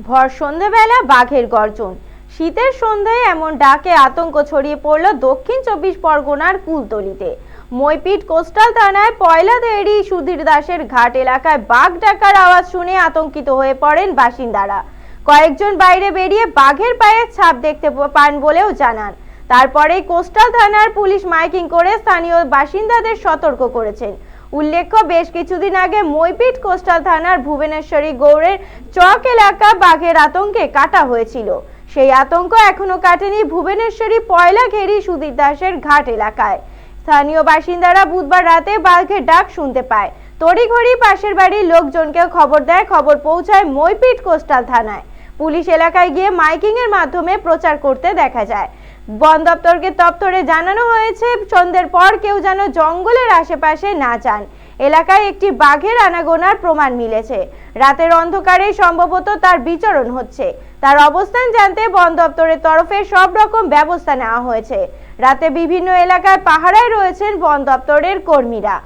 ভর সন্ধেবেলা বাঘের গর্জন। শীতের সন্ধ্যায় এমন ডাকে আতঙ্ক ছড়িয়ে পড়ল দক্ষিণ চব্বিশ পরগনার কুলতলিতে। মইপিট কোস্টাল থানায় পয়লা দেরি সুধীর দাসের ঘাট এলাকায় বাঘ ডাকার আওয়াজ শুনে আতঙ্কিত হয়ে পড়েন বাসিন্দারা। কয়েকজন বাইরে বেরিয়ে বাঘের পায়ের ছাপ দেখতে পান বলেও জানান। তারপরেই কোস্টাল থানার পুলিশ মাইকিং করে স্থানীয় বাসিন্দাদের সতর্ক করেছেন। উল্লেখ্য, বেশ কিছুদিন আগে মইপিট কোস্টাল থানার ভুবনেশ্বরী গৌড়ের চক এলাকা বাঘের আতঙ্কে কাটা হয়েছিল। সেই আতঙ্ক এখনও কাটেনি ভুবনেশ্বরী পয়লা ঘেরি সুধীর দাসের ঘাট এলাকায়। স্থানীয় বাসিন্দারা বুধবার রাতে বাঘের ডাক শুনতে পায়। তড়িঘড়ি পাশের বাড়ির লোকজনকেও খবর দেয়, খবর পৌঁছায় মইপিট কোস্টাল থানায়। পুলিশ এলাকায় গিয়ে মাইকিং এর মাধ্যমে প্রচার করতে দেখা যায়। বন দপ্তরকে দপ্তরে জানানো হয়েছে সন্ধ্যের পর কেউ যেন জঙ্গলের আশেপাশে না যান এলাকায় একটি বাঘের আনাগোনার প্রমাণ মিলেছে রাতের অন্ধকারে সম্ভবত তার বিচরণ হচ্ছে তার অবস্থান জানতে বন দপ্তরের তরফে সব রকম ব্যবস্থা নেওয়া হয়েছে রাতে বিভিন্ন এলাকায় পাহারায় রয়েছেন বন দপ্তরের কর্মীরা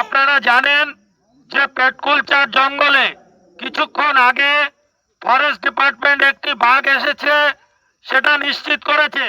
আপনারা জানেন যে পেটকুলচার জঙ্গলে কিছুক্ষণ আগে ফরেস্ট ডিপার্টমেন্ট একটি বাঘ এসেছে, সেটা নিশ্চিত করেছে।